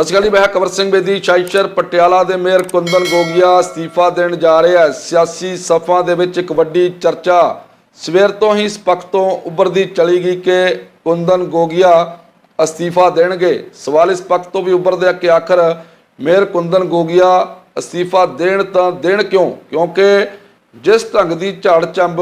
ਸਤਿ ਸ਼੍ਰੀ ਅਕਾਲ ਜੀ, ਮੈਂ ਕਵਰ ਸਿੰਘ ਬੇਦੀ ਸ਼ਾਇਸ਼ਰ ਪਟਿਆਲਾ ਦੇ ਮੇਅਰ ਕੁੰਦਨ ਗੋਗਿਆ। ਅਸਤੀਫਾ ਦੇਣ ਜਾ ਰਿਹਾ ਹੈ ਸਿਆਸੀ ਸਫ਼ਾਂ ਦੇ ਵਿੱਚ ਇੱਕ ਵੱਡੀ ਚਰਚਾ। ਸਵੇਰ ਤੋਂ ਹੀ ਇਸ ਪੱਖ ਤੋਂ ਉੱਭਰਦੀ ਚਲੀ ਗਈ ਕਿ ਕੁੰਦਨ ਗੋਗਿਆ ਅਸਤੀਫਾ ਦੇਣਗੇ। ਸਵਾਲ ਇਸ ਪੱਖ ਤੋਂ ਵੀ ਉੱਭਰਦੇ ਆ ਕਿ ਆਖਰ ਮੇਅਰ ਕੁੰਦਨ ਗੋਗਿਆ ਅਸਤੀਫਾ ਦੇਣ ਤਾਂ ਦੇਣ ਕਿਉਂ? ਕਿਉਂਕਿ ਜਿਸ ਢੰਗ ਦੀ ਝਾੜ ਚੰਬ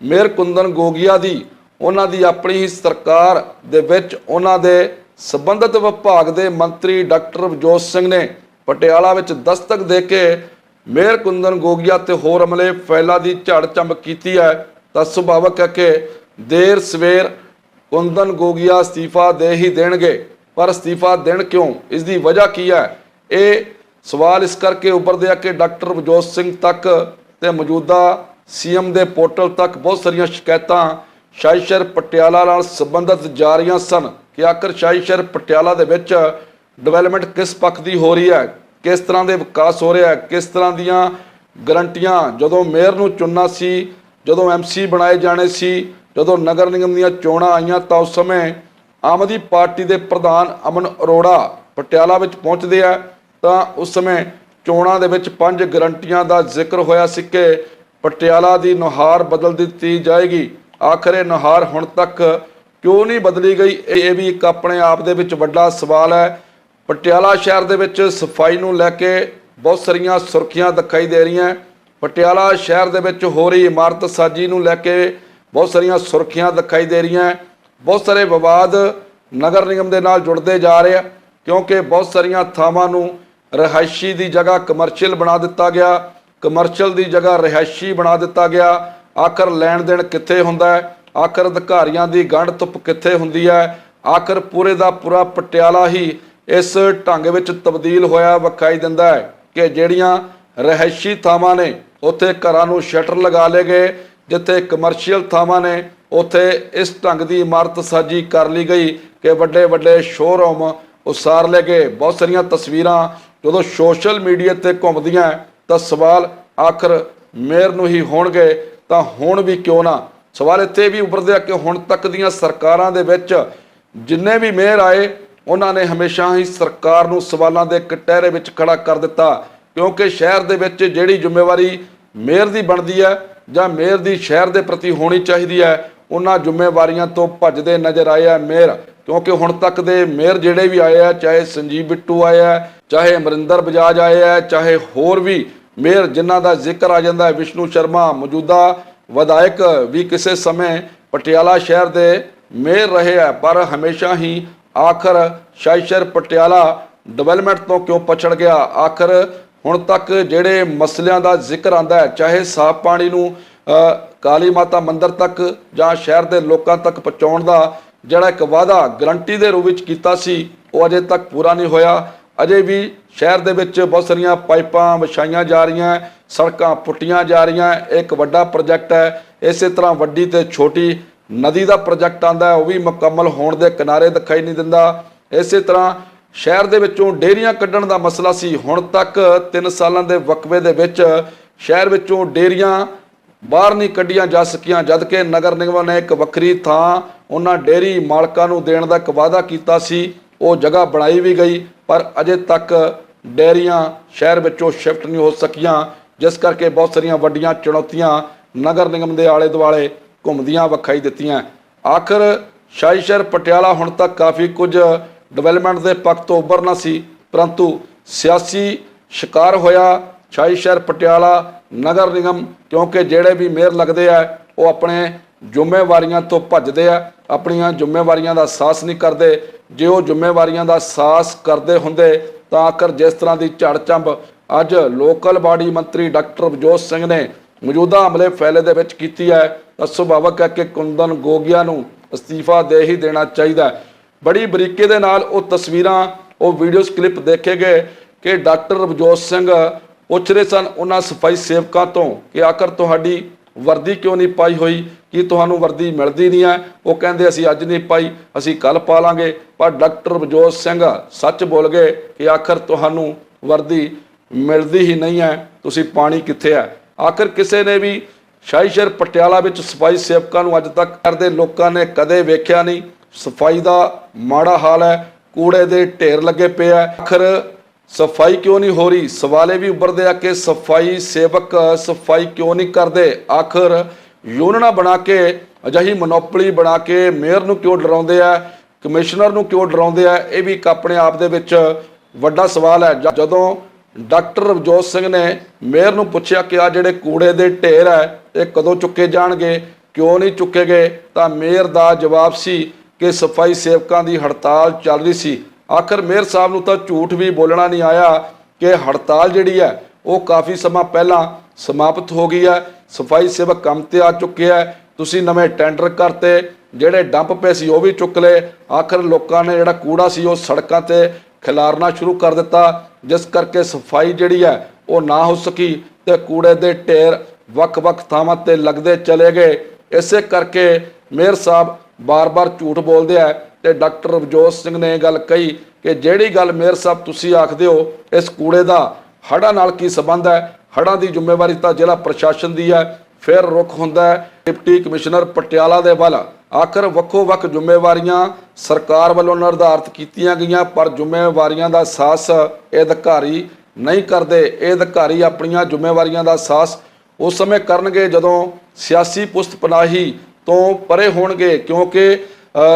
ਮੇਅਰ ਕੁੰਦਨ ਗੋਗਿਆ ਦੀ, ਉਹਨਾਂ ਦੀ ਆਪਣੀ ਹੀ ਸਰਕਾਰ ਦੇ ਵਿੱਚ ਉਹਨਾਂ ਦੇ ਸੰਬੰਧਿਤ ਵਿਭਾਗ ਦੇ ਮੰਤਰੀ ਡਾਕਟਰ ਬਜੋਤ ਸਿੰਘ ਨੇ ਪਟਿਆਲਾ ਵਿੱਚ ਦਸਤਕ ਦੇ ਕੇ ਮੇਅਰ ਕੁੰਦਨ ਗੋਗਿਆ ਤੇ ਹੋਰ ਅਮਲੇ ਫੈਲਾ ਦੀ ਝਾੜ ਚੰਬ ਕੀਤੀ ਹੈ, ਤਾਂ ਸੁਭਾਵਕ ਹੈ ਕਿ ਦੇਰ ਸਵੇਰ ਕੁੰਦਨ ਗੋਗਿਆ ਅਸਤੀਫਾ ਦੇ ਹੀ ਦੇਣਗੇ। ਪਰ ਅਸਤੀਫਾ ਦੇਣ ਕਿਉਂ? ਇਸ ਦੀ ਵਜ੍ਹਾ ਕੀ ਹੈ? ਇਹ ਸਵਾਲ ਇਸ ਕਰਕੇ ਉੱਭਰਦੇ ਆ ਕਿ ਡਾਕਟਰ ਬਜੋਤ ਸਿੰਘ ਤੱਕ ਤੇ ਮੌਜੂਦਾ ਸੀਐਮ ਦੇ ਪੋਰਟਲ ਤੱਕ ਬਹੁਤ ਸਾਰੀਆਂ ਸ਼ਿਕਾਇਤਾਂ ਸ਼ਾਹੀਸ਼ਰ ਪਟਿਆਲਾ ਨਾਲ ਸੰਬੰਧਿਤ ਜਾ ਰਹੀਆਂ ਸਨ ਕਿ ਆਖਰ ਸ਼ਾਹੀਸ਼ਰ ਪਟਿਆਲਾ ਦੇ ਵਿੱਚ ਡਿਵੈਲਪਮੈਂਟ ਕਿਸ ਪੱਖ ਦੀ ਹੋ ਰਹੀ ਹੈ, ਕਿਸ ਤਰ੍ਹਾਂ ਦੇ ਵਿਕਾਸ ਹੋ ਰਿਹਾ ਹੈ, ਕਿਸ ਤਰ੍ਹਾਂ ਦੀਆਂ ਗਰੰਟੀਆਂ, ਜਦੋਂ ਮੇਅਰ ਨੂੰ ਚੁਣਨਾ ਸੀ, ਜਦੋਂ ਐਮਸੀ ਬਣਾਏ ਜਾਣੇ ਸੀ, ਜਦੋਂ ਨਗਰ ਨਿਗਮ ਦੀਆਂ ਚੋਣਾਂ ਆਈਆਂ ਤਾਂ ਉਸ ਸਮੇਂ ਆਮ ਆਦਮੀ ਪਾਰਟੀ ਦੇ ਪ੍ਰਧਾਨ ਅਮਨ ਅਰੋੜਾ ਪਟਿਆਲਾ ਵਿੱਚ ਪਹੁੰਚਦੇ ਆ, ਤਾਂ ਉਸ ਸਮੇਂ ਚੋਣਾਂ ਦੇ ਵਿੱਚ ਪੰਜ ਗਰੰਟੀਆਂ ਦਾ ਜ਼ਿਕਰ ਹੋਇਆ ਸੀ ਕਿ ਪਟਿਆਲਾ ਦੀ ਨੁਹਾਰ ਬਦਲ ਦਿੱਤੀ ਜਾਏਗੀ। ਆਖਰੇ ਨਹਾਰ ਹੁਣ ਤੱਕ ਕਿਉਂ ਨਹੀਂ ਬਦਲੀ ਗਈ? ਇਹ ਇਹ ਵੀ ਇੱਕ ਆਪਣੇ ਆਪ ਦੇ ਵਿੱਚ ਵੱਡਾ ਸਵਾਲ ਹੈ। ਪਟਿਆਲਾ ਸ਼ਹਿਰ ਦੇ ਵਿੱਚ ਸਫ਼ਾਈ ਨੂੰ ਲੈ ਕੇ ਬਹੁਤ ਸਾਰੀਆਂ ਸੁਰਖੀਆਂ ਦਿਖਾਈ ਦੇ ਰਹੀਆਂ। ਪਟਿਆਲਾ ਸ਼ਹਿਰ ਦੇ ਵਿੱਚ ਹੋ ਰਹੀ ਇਮਾਰਤ ਸਾਜੀ ਨੂੰ ਲੈ ਕੇ ਬਹੁਤ ਸਾਰੀਆਂ ਸੁਰਖੀਆਂ ਦਿਖਾਈ ਦੇ ਰਹੀਆਂ। ਬਹੁਤ ਸਾਰੇ ਵਿਵਾਦ ਨਗਰ ਨਿਗਮ ਦੇ ਨਾਲ ਜੁੜਦੇ ਜਾ ਰਹੇ ਆ, ਕਿਉਂਕਿ ਬਹੁਤ ਸਾਰੀਆਂ ਥਾਵਾਂ ਨੂੰ ਰਿਹਾਇਸ਼ੀ ਦੀ ਜਗ੍ਹਾ ਕਮਰਸ਼ੀਅਲ ਬਣਾ ਦਿੱਤਾ ਗਿਆ। ਕਮਰਸ਼ੀਅਲ ਦੀ ਜਗ੍ਹਾ ਰਿਹਾਇਸ਼ੀ ਬਣਾ ਦਿੱਤਾ ਗਿਆ। ਆਖਰ ਲੈਣ ਦੇਣ ਕਿੱਥੇ ਹੁੰਦਾ ਹੈ? ਆਖਰ ਅਧਿਕਾਰੀਆਂ ਦੀ ਗੰਢ ਧੁੱਪ ਕਿੱਥੇ ਹੁੰਦੀ ਹੈ? ਆਖਰ ਪੂਰੇ ਦਾ ਪੂਰਾ ਪਟਿਆਲਾ ਹੀ ਇਸ ਢੰਗ ਵਿੱਚ ਤਬਦੀਲ ਹੋਇਆ ਵਿਖਾਈ ਦਿੰਦਾ ਹੈ ਕਿ ਜਿਹੜੀਆਂ ਰਿਹਾਇਸ਼ੀ ਥਾਵਾਂ ਨੇ, ਉੱਥੇ ਘਰਾਂ ਨੂੰ ਸ਼ਟਰ ਲਗਾ ਲਏ ਗਏ, ਜਿੱਥੇ ਕਮਰਸ਼ੀਅਲ ਥਾਵਾਂ ਨੇ, ਉੱਥੇ ਇਸ ਢੰਗ ਦੀ ਇਮਾਰਤ ਸਾਜੀ ਕਰ ਲਈ ਗਈ ਕਿ ਵੱਡੇ ਵੱਡੇ ਸ਼ੋਰੂਮ ਉਸਾਰ ਲਏ ਗਏ। ਬਹੁਤ ਸਾਰੀਆਂ ਤਸਵੀਰਾਂ ਜਦੋਂ ਸੋਸ਼ਲ ਮੀਡੀਆ ਤੇ ਘੁੰਮਦੀਆਂ, ਤਾਂ ਸਵਾਲ ਆਖਰ ਮੇਅਰ ਨੂੰ ਹੀ ਹੋਣਗੇ ਤਾਂ ਹੁਣ ਵੀ ਕਿਉਂ ਨਾ? ਸਵਾਲ ਇੱਥੇ ਵੀ ਉੱਭਰਦੇ ਆ ਕਿ ਹੁਣ ਤੱਕ ਦੀਆਂ ਸਰਕਾਰਾਂ ਦੇ ਵਿੱਚ ਜਿੰਨੇ ਵੀ ਮੇਅਰ ਆਏ, ਉਹਨਾਂ ਨੇ ਹਮੇਸ਼ਾ ਹੀ ਸਰਕਾਰ ਨੂੰ ਸਵਾਲਾਂ ਦੇ ਕਟਹਿਰੇ ਵਿੱਚ ਖੜਾ ਕਰ ਦਿੱਤਾ। ਕਿਉਂਕਿ ਸ਼ਹਿਰ ਦੇ ਵਿੱਚ ਜਿਹੜੀ ਜ਼ਿੰਮੇਵਾਰੀ ਮੇਅਰ ਦੀ ਬਣਦੀ ਹੈ ਜਾਂ ਮੇਅਰ ਦੀ ਸ਼ਹਿਰ ਦੇ ਪ੍ਰਤੀ ਹੋਣੀ ਚਾਹੀਦੀ ਹੈ, ਉਹਨਾਂ ਜ਼ਿੰਮੇਵਾਰੀਆਂ ਤੋਂ ਭੱਜਦੇ ਨਜ਼ਰ ਆਏ ਆ ਮੇਅਰ। ਕਿਉਂਕਿ ਹੁਣ ਤੱਕ ਦੇ ਮੇਅਰ ਜਿਹੜੇ ਵੀ ਆਏ ਆ, ਚਾਹੇ ਸੰਜੀਵ ਬਿੱਟੂ ਆਏ ਆ, ਚਾਹੇ ਅਮਰਿੰਦਰ ਬਜਾਜ ਆਏ ਆ, ਚਾਹੇ ਹੋਰ ਵੀ ਮੇਅਰ ਜਿਨ੍ਹਾਂ ਦਾ ਜ਼ਿਕਰ ਆ ਜਾਂਦਾ ਹੈ, ਵਿਸ਼ਨੂੰ ਸ਼ਰਮਾ ਮੌਜੂਦਾ ਵਿਧਾਇਕ ਵੀ ਕਿਸੇ ਸਮੇਂ ਪਟਿਆਲਾ ਸ਼ਹਿਰ ਦੇ ਮੇਅਰ ਰਹੇ ਹੈ, ਪਰ ਹਮੇਸ਼ਾ ਹੀ ਆਖਰ ਸ਼ਾਇਸ਼ਰ ਪਟਿਆਲਾ ਡਿਵੈਲਪਮੈਂਟ ਤੋਂ ਕਿਉਂ ਪਛੜ ਗਿਆ? ਆਖਰ ਹੁਣ ਤੱਕ ਜਿਹੜੇ ਮਸਲਿਆਂ ਦਾ ਜ਼ਿਕਰ ਆਂਦਾ ਹੈ, ਚਾਹੇ ਸਾਫ਼ ਪਾਣੀ ਨੂੰ ਕਾਲੀ ਮਾਤਾ ਮੰਦਿਰ ਤੱਕ ਜਾਂ ਸ਼ਹਿਰ ਦੇ ਲੋਕਾਂ ਤੱਕ ਪਹੁੰਚਾਉਣ ਦਾ ਜਿਹੜਾ ਇੱਕ ਵਾਅਦਾ ਗਰੰਟੀ ਦੇ ਰੂਪ ਵਿੱਚ ਕੀਤਾ ਸੀ, ਉਹ ਅਜੇ ਤੱਕ ਪੂਰਾ ਨਹੀਂ ਹੋਇਆ। ਅਜੇ ਵੀ ਸ਼ਹਿਰ ਦੇ ਵਿੱਚ ਬਹੁਤ ਸਾਰੀਆਂ ਪਾਈਪਾਂ ਵਿਛਾਈਆਂ ਜਾ ਰਹੀਆਂ, ਸੜਕਾਂ ਪੁੱਟੀਆਂ ਜਾ ਰਹੀਆਂ ਇਹ ਇੱਕ ਵੱਡਾ ਪ੍ਰੋਜੈਕਟ ਹੈ। ਇਸੇ ਤਰ੍ਹਾਂ ਵੱਡੀ ਤੇ ਛੋਟੀ ਨਦੀ ਦਾ ਪ੍ਰੋਜੈਕਟ ਆਂਦਾ ਉਹ ਵੀ ਮੁਕੰਮਲ ਹੋਣ ਦੇ ਕਿਨਾਰੇ ਦਿਖਾਈ ਨਹੀਂ ਦਿੰਦਾ। ਇਸੇ ਤਰ੍ਹਾਂ ਸ਼ਹਿਰ ਦੇ ਵਿੱਚੋਂ ਡੇਰੀਆਂ ਕੱਢਣ ਦਾ ਮਸਲਾ ਸੀ। ਹੁਣ ਤੱਕ 3 ਸਾਲਾਂ ਦੇ ਵਕਵੇ ਦੇ ਵਿੱਚ ਸ਼ਹਿਰ ਵਿੱਚੋਂ ਡੇਰੀਆਂ ਬਾਹਰ ਨਹੀਂ ਕੱਢੀਆਂ ਜਾ ਸਕੀਆਂ ਜਦ ਕਿ ਨਗਰ ਨਿਗਮ ਨੇ ਇੱਕ ਵੱਖਰੀ ਥਾਂ ਉਹਨਾਂ ਡੇਰੀ ਮਾਲਕਾਂ ਨੂੰ ਦੇਣ ਦਾ ਇੱਕ ਵਾਅਦਾ ਕੀਤਾ ਸੀ। ਉਹ ਜਗ੍ਹਾ ਬਣਾਈ ਵੀ ਗਈ। ਪਰ ਅਜੇ ਤੱਕ ਡੇਰੀਆਂ ਸ਼ਹਿਰ ਵਿੱਚੋਂ ਸ਼ਿਫਟ ਨਹੀਂ ਹੋ ਸਕੀਆਂ, ਜਿਸ ਕਰਕੇ ਬਹੁਤ ਸਾਰੀਆਂ ਵੱਡੀਆਂ ਚੁਣੌਤੀਆਂ ਨਗਰ ਨਿਗਮ ਦੇ ਆਲੇ ਦੁਆਲੇ ਘੁੰਮਦੀਆਂ ਵਿਖਾਈ ਦਿੱਤੀਆਂ। ਆਖਰ ਸ਼ਾਹੀ ਸ਼ਹਿਰ ਪਟਿਆਲਾ ਹੁਣ ਤੱਕ ਕਾਫੀ ਕੁਝ ਡਿਵੈਲਪਮੈਂਟ ਦੇ ਪੱਖ ਤੋਂ ਉੱਭਰਨਾ ਸੀ, ਪਰੰਤੂ ਸਿਆਸੀ ਸ਼ਿਕਾਰ ਹੋਇਆ ਸ਼ਾਹੀ ਸ਼ਹਿਰ ਪਟਿਆਲਾ ਨਗਰ ਨਿਗਮ, ਕਿਉਂਕਿ ਜਿਹੜੇ ਵੀ ਮੇਅਰ ਲੱਗਦੇ ਆ, ਉਹ ਆਪਣੇ ਜ਼ਿੰਮੇਵਾਰੀਆਂ ਤੋਂ ਭੱਜਦੇ ਆ, ਆਪਣੀਆਂ ਜ਼ਿੰਮੇਵਾਰੀਆਂ ਦਾ ਅਹਿਸਾਸ ਨਹੀਂ ਕਰਦੇ। ਜੇ ਉਹ ਜ਼ਿੰਮੇਵਾਰੀਆਂ ਦਾ ਅਹਿਸਾਸ ਕਰਦੇ ਹੁੰਦੇ, ਤਾਂ ਆਖਰ ਜਿਸ ਤਰ੍ਹਾਂ ਦੀ ਝੜ ਅੱਜ ਲੋਕਲ ਬਾਡੀ ਮੰਤਰੀ ਡਾਕਟਰ ਬਜੋਤ ਸਿੰਘ ਨੇ ਮੌਜੂਦਾ ਹਮਲੇ ਫੈਲੇ ਦੇ ਵਿੱਚ ਕੀਤੀ ਹੈ, ਤਾਂ ਸੁਭਾਵਕ ਹੈ ਕਿ ਕੁੰਦਨ ਗੋਗਿਆ ਨੂੰ ਅਸਤੀਫਾ ਦੇ ਹੀ ਦੇਣਾ ਚਾਹੀਦਾ ਬੜੀ ਬਰੀਕੇ ਦੇ ਨਾਲ ਉਹ ਤਸਵੀਰਾਂ, ਉਹ ਵੀਡੀਓਜ਼, ਕਲਿੱਪ ਦੇਖੇ ਗਏ ਕਿ ਡਾਕਟਰ ਬਜੋਤ ਸਿੰਘ ਪੁੱਛ ਰਹੇ ਸਨ ਉਹਨਾਂ ਸਫ਼ਾਈ ਸੇਵਕਾਂ ਤੋਂ ਕਿ ਆਖਰ ਤੁਹਾਡੀ ਵਰਦੀ ਕਿਉਂ ਨਹੀਂ ਪਾਈ ਹੋਈ? ਕੀ ਤੁਹਾਨੂੰ ਵਰਦੀ ਮਿਲਦੀ ਨਹੀਂ ਹੈ? ਉਹ ਕਹਿੰਦੇ, ਅਸੀਂ ਅੱਜ ਨਹੀਂ ਪਾਈ, ਅਸੀਂ ਕੱਲ ਪਾ ਲਾਂਗੇ। ਪਰ ਡਾਕਟਰ ਬਜੋਤ ਸਿੰਘ ਸੱਚ ਬੋਲ ਗਏ ਕਿ ਆਖਰ ਤੁਹਾਨੂੰ ਵਰਦੀ ਮਿਲਦੀ ਹੀ ਨਹੀਂ ਹੈ, ਤੁਸੀਂ ਪਾਣੀ ਕਿੱਥੇ ਹੈ? ਆਖਰ ਕਿਸੇ ਨੇ ਵੀ ਸ਼ਾਹੀਸ਼ਰ ਪਟਿਆਲਾ ਵਿੱਚ ਸਫ਼ਾਈ ਸੇਵਕਾਂ ਨੂੰ ਅੱਜ ਤੱਕ ਕਰਦੇ ਲੋਕਾਂ ਨੇ ਕਦੇ ਵੇਖਿਆ ਨਹੀਂ। ਸਫ਼ਾਈ ਦਾ ਮਾੜਾ ਹਾਲ ਹੈ, ਕੂੜੇ ਦੇ ਢੇਰ ਲੱਗੇ ਪਏ ਆ ਆਖਰ ਸਫ਼ਾਈ ਕਿਉਂ ਨਹੀਂ ਹੋ ਰਹੀ? ਸਵਾਲੇ ਵੀ ਉੱਭਰਦੇ ਆ ਕਿ ਸਫ਼ਾਈ ਸੇਵਕ ਸਫ਼ਾਈ ਕਿਉਂ ਨਹੀਂ ਕਰਦੇ? ਆਖਰ ਯੂਨੀਅਨਾਂ ਬਣਾ ਕੇ, ਅਜਿਹੀ ਮਨੋਪਲੀ ਬਣਾ ਕੇ ਮੇਅਰ ਨੂੰ ਕਿਉਂ ਡਰਾਉਂਦੇ ਆ? ਕਮਿਸ਼ਨਰ ਨੂੰ ਕਿਉਂ ਡਰਾਉਂਦੇ ਆ? ਇਹ ਵੀ ਇੱਕ ਆਪਣੇ ਆਪ ਦੇ ਵਿੱਚ ਵੱਡਾ ਸਵਾਲ ਹੈ। ਜਦੋਂ ਡਾਕਟਰ ਰਵਜੋਤ ਸਿੰਘ ਨੇ ਮੇਅਰ ਨੂੰ ਪੁੱਛਿਆ ਕਿ ਆ ਜਿਹੜੇ ਕੂੜੇ ਦੇ ਢੇਰ ਹੈ, ਇਹ ਕਦੋਂ ਚੁੱਕੇ ਜਾਣਗੇ, ਕਿਉਂ ਨਹੀਂ ਚੁੱਕੇ ਗਏ, ਤਾਂ ਮੇਅਰ ਦਾ ਜਵਾਬ ਸੀ ਕਿ ਸਫ਼ਾਈ ਸੇਵਕਾਂ ਦੀ ਹੜਤਾਲ ਚੱਲ ਰਹੀ ਸੀ। ਆਖਰ ਮੇਅਰ ਸਾਹਿਬ ਨੂੰ ਤਾਂ ਝੂਠ ਵੀ ਬੋਲਣਾ ਨਹੀਂ ਆਇਆ ਕਿ ਹੜਤਾਲ ਜਿਹੜੀ ਹੈ, ਉਹ ਕਾਫੀ ਸਮਾਂ ਪਹਿਲਾਂ ਸਮਾਪਤ ਹੋ ਗਈ ਹੈ। ਸਫ਼ਾਈ ਸੇਵਕ ਕੰਮ ਤੇ ਆ ਚੁੱਕੇ ਹੈ। ਤੁਸੀਂ ਨਵੇਂ ਟੈਂਡਰ ਕਰਤੇ, ਜਿਹੜੇ ਡੰਪ ਪਏ ਸੀ ਉਹ ਵੀ ਚੁੱਕ ਲਏ। ਆਖਰ ਲੋਕਾਂ ਨੇ ਜਿਹੜਾ ਕੂੜਾ ਸੀ, ਉਹ ਸੜਕਾਂ ਤੇ ਖਿਲਾਰਨਾ ਸ਼ੁਰੂ ਕਰ ਦਿੱਤਾ। ਜਿਸ ਕਰਕੇ ਸਫ਼ਾਈ ਜਿਹੜੀ ਹੈ, ਉਹ ਨਾ ਹੋ ਸਕੀ ਤੇ ਕੂੜੇ ਦੇ ਢੇਰ ਵੱਖ-ਵੱਖ ਥਾਵਾਂ ਤੇ ਲੱਗਦੇ ਚਲੇ ਗਏ। ਇਸੇ ਕਰਕੇ ਮੇਅਰ ਸਾਹਿਬ ਬਾਰ-ਬਾਰ ਝੂਠ ਬੋਲਦੇ ਆ ਤੇ ਡਾਕਟਰ ਰਵਜੋਤ ਸਿੰਘ ਨੇ ਇਹ ਗੱਲ ਕਹੀ ਕਿ ਜਿਹੜੀ ਗੱਲ ਮੇਅਰ ਸਾਹਿਬ ਤੁਸੀਂ ਆਖਦੇ ਹੋ, ਇਸ ਕੂੜੇ ਦਾ ਹੜ੍ਹਾਂ ਨਾਲ ਕੀ ਸੰਬੰਧ ਹੈ? ਹੜ੍ਹਾਂ ਦੀ ਜ਼ਿੰਮੇਵਾਰੀ ਤਾਂ ਜ਼ਿਲ੍ਹਾ ਪ੍ਰਸ਼ਾਸਨ ਦੀ ਹੈ, ਫਿਰ ਰੁਖ ਹੁੰਦਾ ਹੈ, ਡਿਪਟੀ ਕਮਿਸ਼ਨਰ ਪਟਿਆਲਾ ਦੇ ਵੱਲ। ਆਖਰ ਵੱਖੋ ਵੱਖ ਜ਼ਿੰਮੇਵਾਰੀਆਂ ਸਰਕਾਰ ਵੱਲੋਂ ਨਿਰਧਾਰਤ ਕੀਤੀਆਂ ਗਈਆਂ, ਪਰ ਜ਼ਿੰਮੇਵਾਰੀਆਂ ਦਾ ਸਾਹਸ ਇਹ ਅਧਿਕਾਰੀ ਨਹੀਂ ਕਰਦੇ। ਇਹ ਅਧਿਕਾਰੀ ਆਪਣੀਆਂ ਜ਼ਿੰਮੇਵਾਰੀਆਂ ਦਾ ਸਾਹਸ ਉਸ ਸਮੇਂ ਕਰਨਗੇ ਜਦੋਂ ਸਿਆਸੀ ਪੁਸਤ ਪਨਾਹੀ ਤੋਂ ਪਰੇ ਹੋਣਗੇ, ਕਿਉਂਕਿ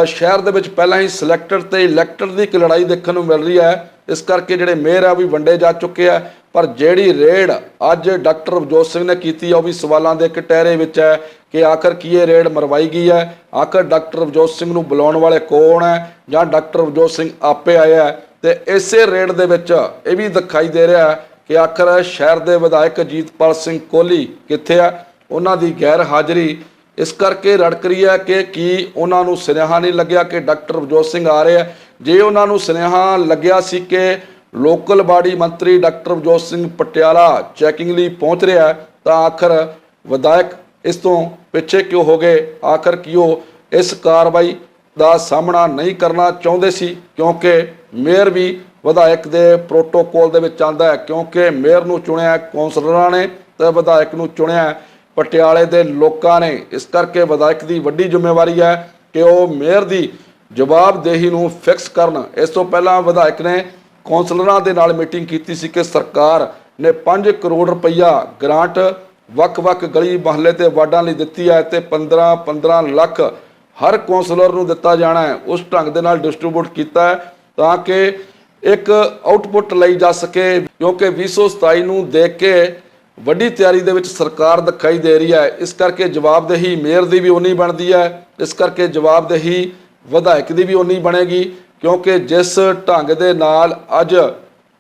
ਸ਼ਹਿਰ ਦੇ ਵਿੱਚ ਪਹਿਲਾਂ ਹੀ ਸਿਲੈਕਟਡ ਤੇ ਇਲੈਕਟਡ ਦੀ ਇੱਕ ਲੜਾਈ ਦੇਖਣ ਨੂੰ ਮਿਲ ਰਹੀ ਹੈ। ਇਸ ਕਰਕੇ ਜਿਹੜੇ ਮੇਅਰ ਆ ਵੀ ਵੰਡੇ ਜਾ ਚੁੱਕੇ ਆ। ਪਰ ਜਿਹੜੀ ਰੇਡ ਅੱਜ ਡਾਕਟਰ ਰਵਜੋਤ ਸਿੰਘ ਨੇ ਕੀਤੀ ਆ, ਉਹ ਵੀ ਸਵਾਲਾਂ ਦੇ ਇੱਕ ਟਹਿਰੇ ਵਿੱਚ ਹੈ ਕਿ ਆਖਰ ਕੀ ਇਹ ਰੇਡ ਮਰਵਾਈ ਗਈ ਹੈ। ਆਖਰ ਡਾਕਟਰ ਰਵਜੋਤ ਸਿੰਘ ਨੂੰ ਬੁਲਾਉਣ ਵਾਲੇ ਕੌਣ ਹੈ ਜਾਂ ਡਾਕਟਰ ਰਵਜੋਤ ਸਿੰਘ ਆਪੇ ਆਇਆ ਹੈ ਤੇ ਇਸੇ ਰੇਡ ਦੇ ਵਿੱਚ ਇਹ ਵੀ ਦਿਖਾਈ ਦੇ ਰਿਹਾ ਕਿ ਆਖਰ ਸ਼ਹਿਰ ਦੇ ਵਿਧਾਇਕ ਜੀਤਪਾਲ ਸਿੰਘ ਕੋਹਲੀ ਕਿੱਥੇ ਆ? ਉਹਨਾਂ ਦੀ ਗੈਰ ਹਾਜ਼ਰੀ ਇਸ ਕਰਕੇ ਰੜਕ ਰਹੀ ਹੈ ਕਿ ਕੀ ਉਹਨਾਂ ਨੂੰ ਸੁਨੇਹਾ ਨਹੀਂ ਲੱਗਿਆ ਕਿ ਡਾਕਟਰ ਰਵਜੋਤ ਸਿੰਘ ਆ ਰਹੇ ਆ। ਜੇ ਉਹਨਾਂ ਨੂੰ ਸੁਨੇਹਾ ਲੱਗਿਆ ਸੀ ਕਿ ਲੋਕਲ ਬਾਡੀ ਮੰਤਰੀ ਡਾਕਟਰ ਰਵਜੋਤ ਸਿੰਘ ਪਟਿਆਲਾ ਚੈਕਿੰਗ ਲਈ ਪਹੁੰਚ ਰਿਹਾ ਤਾਂ ਆਖਰ ਵਿਧਾਇਕ ਇਸ ਤੋਂ ਪਿੱਛੇ ਕਿਉਂ ਹੋ ਗਏ? ਆਖਰ ਕੀ ਉਹ ਇਸ ਕਾਰਵਾਈ ਦਾ ਸਾਹਮਣਾ ਨਹੀਂ ਕਰਨਾ ਚਾਹੁੰਦੇ ਸੀ? ਕਿਉਂਕਿ ਮੇਅਰ ਵੀ ਵਿਧਾਇਕ ਦੇ ਪ੍ਰੋਟੋਕੋਲ ਦੇ ਵਿੱਚ ਆਂਦਾ ਹੈ, ਕਿਉਂਕਿ ਮੇਅਰ ਨੂੰ ਚੁਣਿਆ ਕੌਂਸਲਰਾਂ ਨੇ ਤੇ ਵਿਧਾਇਕ ਨੂੰ ਚੁਣਿਆ ਪਟਿਆਲੇ ਦੇ ਲੋਕਾਂ ਨੇ ਇਸ ਕਰਕੇ ਵਿਧਾਇਕ ਦੀ ਵੱਡੀ ਜ਼ਿੰਮੇਵਾਰੀ ਹੈ ਕਿ ਉਹ ਮੇਅਰ ਦੀ ਜਵਾਬਦੇਹੀ ਨੂੰ ਫਿਕਸ ਕਰਨ। ਇਸ ਤੋਂ ਪਹਿਲਾਂ ਵਿਧਾਇਕ ਨੇ ਕੌਂਸਲਰਾਂ ਦੇ ਨਾਲ ਮੀਟਿੰਗ ਕੀਤੀ ਸੀ ਕਿ ਸਰਕਾਰ ਨੇ 5 ਕਰੋੜ ਰੁਪਈਆ ਗ੍ਰਾਂਟ ਵੱਖ-ਵੱਖ ਗਲੀ ਮਹੱਲੇ ਤੇ ਵਾਰਡਾਂ ਲਈ ਦਿੱਤੀ ਹੈ ਤੇ 15-15 ਲੱਖ ਹਰ ਕੌਂਸਲਰ ਨੂੰ ਦਿੱਤਾ ਜਾਣਾ ਹੈ। ਉਸ ਢੰਗ ਦੇ ਨਾਲ ਡਿਸਟ੍ਰੀਬਿਊਟ ਕੀਤਾ ਹੈ ਤਾਂ ਕਿ ਇੱਕ ਆਊਟਪੁੱਟ ਲਈ ਜਾ ਸਕੇ, ਕਿਉਂਕਿ 2027 ਨੂੰ ਦੇਖ ਕੇ ਵੱਡੀ ਤਿਆਰੀ ਦੇ ਵਿੱਚ ਸਰਕਾਰ ਦਿਖਾਈ ਦੇ ਰਹੀ ਹੈ। ਇਸ ਕਰਕੇ ਜਵਾਬਦੇਹੀ ਮੇਅਰ ਦੀ ਵੀ ਉਨੀ ਬਣਦੀ ਹੈ। ਇਸ ਕਰਕੇ ਜਵਾਬਦੇਹੀ ਵਿਧਾਇਕ ਦੀ ਵੀ ਉਨੀ ਬਣੇਗੀ, ਕਿਉਂਕਿ ਜਿਸ ਢੰਗ ਦੇ ਨਾਲ ਅੱਜ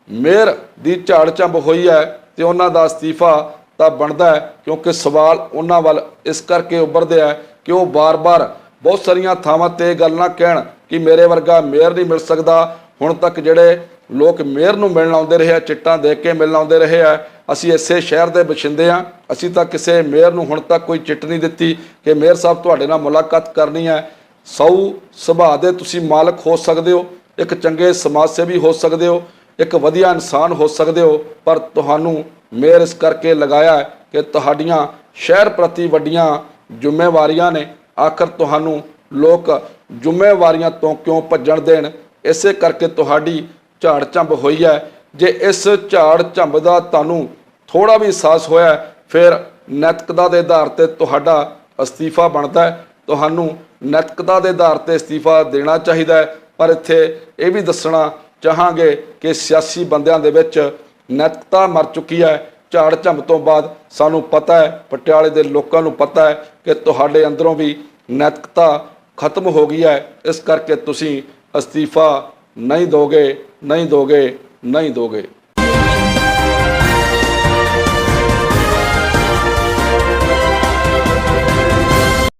ਮੇਅਰ ਦੀ ਝਾੜ ਝੰਬ ਹੋਈ ਹੈ ਤੇ ਉਹਨਾਂ ਦਾ ਅਸਤੀਫਾ ਤਾਂ ਬਣਦਾ ਹੈ, ਕਿਉਂਕਿ ਸਵਾਲ ਉਹਨਾਂ ਵੱਲ ਇਸ ਕਰਕੇ ਉੱਭਰਦੇ ਆ ਕਿ ਉਹ ਬਾਰ-ਬਾਰ ਬਹੁਤ ਸਾਰੀਆਂ ਥਾਵਾਂ ਤੇ ਗੱਲ ਨਾ ਕਹਿਣ ਕਿ ਮੇਰੇ ਵਰਗਾ ਮੇਅਰ ਨਹੀਂ ਮਿਲ ਸਕਦਾ। ਹੁਣ ਤੱਕ ਜਿਹੜੇ ਲੋਕ ਮੇਅਰ ਨੂੰ ਮਿਲਣ ਆਉਂਦੇ ਰਹੇ ਆ, ਚਿੱਟਾਂ ਦੇ ਕੇ ਮਿਲਣ ਆਉਂਦੇ ਰਹੇ ਆ। ਅਸੀਂ ਇਸੇ ਸ਼ਹਿਰ ਦੇ ਬਸ਼ਿੰਦੇ ਆ। ਅਸੀਂ ਤਾਂ ਕਿਸੇ ਮੇਅਰ ਨੂੰ ਹੁਣ ਤੱਕ ਕੋਈ ਚਿੱਟ ਨਹੀਂ ਦਿੱਤੀ ਕਿ ਮੇਅਰ ਸਾਹਿਬ ਤੁਹਾਡੇ ਨਾਲ ਮੁਲਾਕਾਤ ਕਰਨੀ ਹੈ ਸੌ ਸੁਭਾਅ ਦੇ ਤੁਸੀਂ ਮਾਲਕ ਹੋ ਸਕਦੇ ਹੋ, ਇੱਕ ਚੰਗੇ ਸਮਾਜ ਸੇਵੀ ਹੋ ਸਕਦੇ ਹੋ, ਇੱਕ ਵਧੀਆ ਇਨਸਾਨ ਹੋ ਸਕਦੇ ਹੋ, ਪਰ ਤੁਹਾਨੂੰ ਮੇਅਰ ਇਸ ਕਰਕੇ ਲਗਾਇਆ ਕਿ ਤੁਹਾਡੀਆਂ ਸ਼ਹਿਰ ਪ੍ਰਤੀ ਵੱਡੀਆਂ ਜ਼ਿੰਮੇਵਾਰੀਆਂ ਨੇ। ਆਖਰ ਤੁਹਾਨੂੰ ਲੋਕ ਜ਼ਿੰਮੇਵਾਰੀਆਂ ਤੋਂ ਕਿਉਂ ਭੱਜਣ ਦੇਣ? ਇਸੇ ਕਰਕੇ ਤੁਹਾਡੀ ਝਾੜ ਝੰਬ ਹੋਈ ਹੈ। ਜੇ ਇਸ ਝਾੜ ਝੰਬ ਦਾ ਤੁਹਾਨੂੰ ਥੋੜਾ ਵੀ ਅਹਿਸਾਸ ਹੋਇਆ ਫਿਰ ਨੈਤਿਕਤਾ ਦੇ ਆਧਾਰ ਤੇ ਤੁਹਾਡਾ ਅਸਤੀਫਾ ਬਣਦਾ ਹੈ। ਤੁਹਾਨੂੰ ਨੈਤਿਕਤਾ ਦੇ ਆਧਾਰ ਤੇ ਅਸਤੀਫਾ ਦੇਣਾ ਚਾਹੀਦਾ ਹੈ। ਪਰ ਇੱਥੇ ਇਹ ਵੀ ਦੱਸਣਾ ਚਾਹਾਂਗੇ ਕਿ ਸਿਆਸੀ ਬੰਦਿਆਂ ਦੇ ਵਿੱਚ ਨੈਤਿਕਤਾ ਮਰ ਚੁੱਕੀ ਹੈ। ਝਾੜ ਝੰਬ ਤੋਂ ਬਾਅਦ ਸਾਨੂੰ ਪਤਾ ਹੈ, ਪਟਿਆਲੇ ਦੇ ਲੋਕਾਂ ਨੂੰ ਪਤਾ ਹੈ ਕਿ ਤੁਹਾਡੇ ਅੰਦਰੋਂ ਵੀ ਨੈਤਿਕਤਾ ਖਤਮ ਹੋ ਗਈ ਹੈ। ਇਸ ਕਰਕੇ ਤੁਸੀਂ ਅਸਤੀਫਾ ਨਹੀਂ ਦੋਗੇ ਨਹੀਂ ਦੋਗੇ ਨਹੀਂ ਦੋਗੇ।